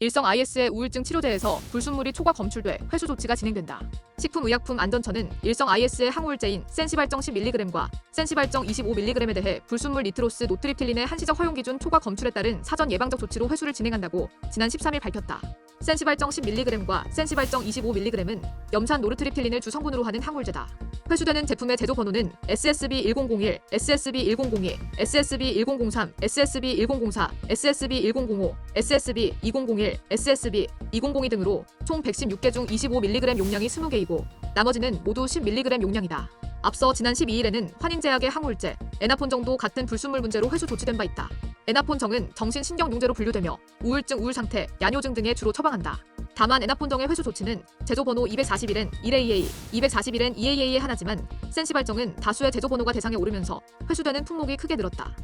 일성 IS의 우울증 치료제에서 불순물이 초과 검출돼 회수 조치가 진행된다. 식품의약품안전처는 일성 IS의 항우울제인 센시발정 10mg과 센시발정 25mg에 대해 불순물 니트로스 노트립틸린의 한시적 허용 기준 초과 검출에 따른 사전 예방적 조치로 회수를 진행한다고 지난 13일 밝혔다. 센시발정 10mg과 센시발정 25mg은 염산 노르트립틸린을 주 성분으로 하는 항우울제다. 회수되는 제품의 제조 번호는 SSB1001, SSB1002, SSB1003, SSB1004, SSB1005, SSB2001, SSB2002 등으로 총 116개 중 25mg 용량이 20개이고 나머지는 모두 10mg 용량이다. 앞서 지난 12일에는 환인제약의 항우울제, 에나폰 정도 같은 불순물 문제로 회수 조치된 바 있다. 에나폰 정은 정신신경용제로 분류되며 우울증, 우울상태, 야뇨증 등에 주로 처방한다. 다만 에나폰정의 회수 조치는 제조 번호 241엔 1AA, 241엔 2AA에 하나지만 센시발정은 다수의 제조 번호가 대상에 오르면서 회수되는 품목이 크게 늘었다.